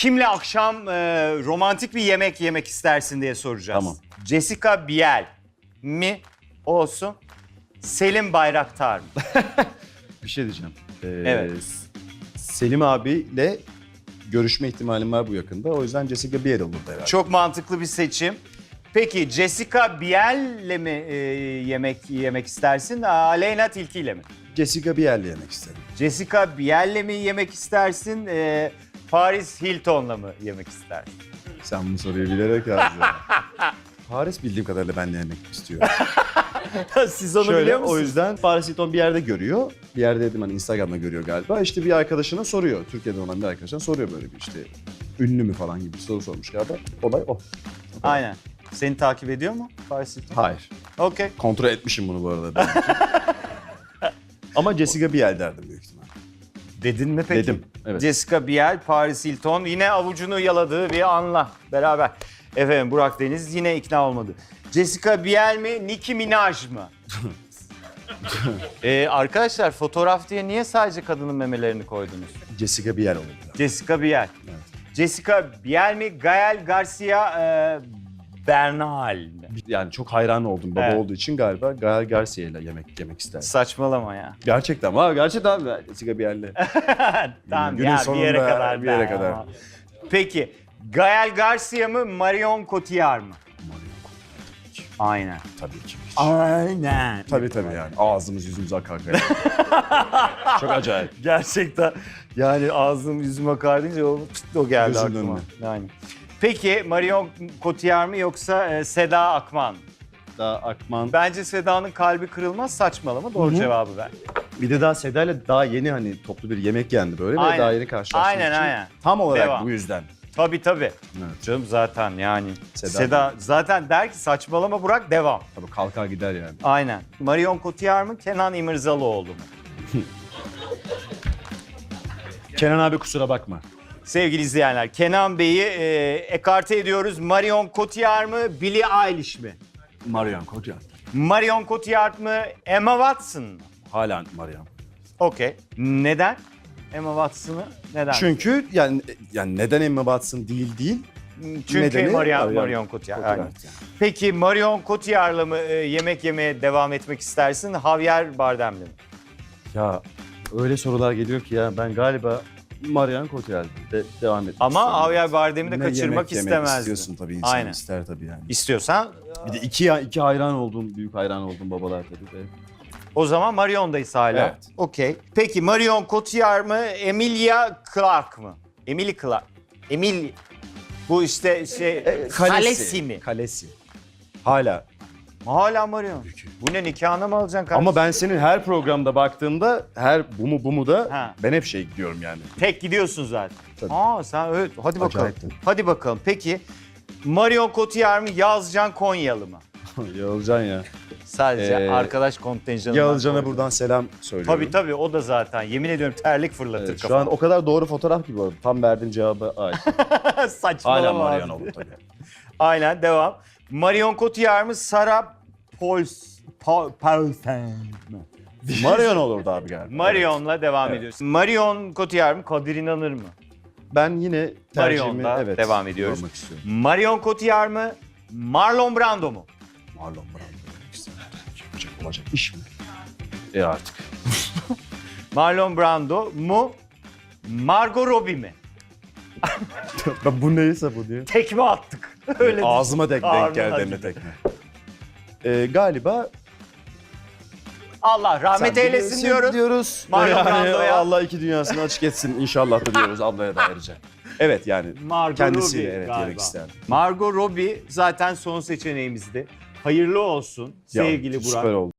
Kimle akşam e, romantik bir yemek yemek istersin diye soracağız. Tamam. Jessica Biel mi olsun? Selim Bayraktar mı? Bir şey diyeceğim. Ee, Evet. Selim abiyle görüşme ihtimalim var bu yakında. O yüzden Jessica Biel olurdu herhalde. Çok mantıklı bir seçim. Peki Jessica Biel'le mi e, yemek yemek istersin? Aleyna Tilki ile mi? Jessica Biel'le yemek isterim. Jessica Biel'le mi yemek istersin? e, Paris Hilton'la mı yemek istersin? Sen bu soruyu bilerek yazdın. Paris bildiğim kadarıyla benimle yemek istiyor. Siz onu Şöyle biliyor o musunuz? yüzden Paris Hilton bir yerde görüyor. Bir yerde dedim hani Instagram'da görüyor galiba. İşte bir arkadaşına soruyor. Türkiye'de olan bir arkadaşına soruyor böyle bir işte ünlü mü falan gibi bir soru sormuş galiba. Olay o. Aynen. Seni takip ediyor mu Paris Hilton? Hayır. Okey. Kontrol etmişim bunu bu arada. ben. Ama Jessica Biel derdim büyük ihtimal. Dedin mi peki? Dedim. Evet. Jessica Biel, Paris Hilton yine avucunu yaladığı bir anla beraber. Efendim Burak Deniz yine ikna olmadı. Jessica Biel mi, Nicki Minaj mı? ee, arkadaşlar fotoğraf diye niye sadece kadının memelerini koydunuz? Jessica Biel olurdu. Jessica Biel. Evet. Jessica Biel mi, Gael Garcia e, Bernal? Yani çok hayran oldum baba Evet. olduğu için galiba Gael Garcia ile yemek yemek isterdim. Saçmalama ya. Gerçekten ama gerçekten abi Jessica Biel'le. tamam Günün ya bir sonunda yere kadar. bir yere ben kadar. ama. Peki Gael Garcia mı Marion Cotillard mı? Aynen. Tabii ki. Aynen. Tabii tabii yani ağzımız yüzümüz akar akar. çok acayip. Gerçekten yani ağzım yüzüme akar deyince o, pıt, o geldi Gözümün aklıma. önüne. Yani. Peki Marion Cotillard mı yoksa e, Seda Akman? Daha Akman. Bence Seda'nın kalbi kırılmaz saçmalama doğru Hı hı. cevabı ver. Bir de daha Seda ile daha yeni hani toplu bir yemek yendi böyle Aynen. ve daha yeni karşılaştığımız Aynen, aynen. Tam olarak Devam. bu yüzden. Tabii tabii. Evet. Canım zaten yani. Seda, Seda. zaten der ki saçmalama Burak devam. Tabii kalkar gider yani. Aynen. Marion Cotillard mı Kenan İmirzalıoğlu mu? Kenan abi kusura bakma. Sevgili izleyenler Kenan Bey'i e, ekarte ediyoruz. Marion Cotillard mı Billie Eilish mi? Marian Koca. Marion Cotillard mı Emma Watson mı? Hala Marian. Okey. Neden? Emma Watson'ı neden? Çünkü yani yani neden Emma Watson değil değil. Çünkü nedeni Marion, Marion Marion Cotillard. Cotillard aynen. yani. Peki Marion Cotillard'la mı e, yemek yemeye devam etmek istersin? Javier Bardem'le mi? Ya öyle sorular geliyor ki ya ben galiba Marian Cotillard'de devam etmek Ama istiyorum. Javier Bardem'i de Ne kaçırmak yemek yemek istemezdin. istiyorsun tabii insan Aynen. ister tabii yani. İstiyorsan Bir de iki, iki hayran olduğum, büyük hayran olduğum babalar tabii. de. o zaman Marion'dayız hala. Evet. Okey. Peki Marion Cotillard mı Emilia Clarke mı? Emily Clarke. Emil bu işte şey Kalesi mi? Kalesi. Hala. Hala Marion. Bu ne nikahına mı alacaksın kardeşim? Ama ben senin her programda baktığımda her bu mu bu mu da Ha. ben hep şey diyorum yani. Tek gidiyorsun zaten. Tabii. Aa sen evet hadi bakalım. Acayipti. Hadi bakalım. Peki Marion Cotillard mı Yazcan Konyalı mı? Yağılcan ya. Sadece Ee, arkadaş kontenjanı. Yağılcan'a buradan selam söylüyorum. Tabii tabii o da zaten yemin ediyorum terlik fırlatır Evet, şu kafana. an o kadar doğru fotoğraf gibi oldu. Tam verdiğin cevaba ait. Saçmalama. Hala abi. Marian oldu tabii. Aynen devam. Marion Cotillard mı Sarah Pauls Pa- Paulsen mi? Marion olurdu abi galiba. Marion'la devam Evet. ediyoruz. Marion Cotillard mı Kadir İnanır mı? Ben yine tercihimi Marion'la evet, devam ediyoruz. yormak istiyorum. Marion Cotillard mı Marlon Brando mu? Marlon Brando. istiyorum. Olacak, olacak iş mi? E artık. Marlon Brando mu Margot Robbie mi? ben bu neyse bu diye. Tekme attık. Öyle Ağzıma denk, denk geldi hem de acıdı. tekme. Ee, galiba Allah rahmet Sen eylesin biliyorsun diyoruz. diyoruz. Marlon Yani Brando'ya. Allah iki dünyasını açık etsin inşallah da diyoruz ablaya da ayrıca. Evet yani Margot kendisiyle Robbie evet galiba. yemek isterdim. Margot Robbie zaten son seçeneğimizdi. Hayırlı olsun Ya, sevgili Burak. Süper oldu.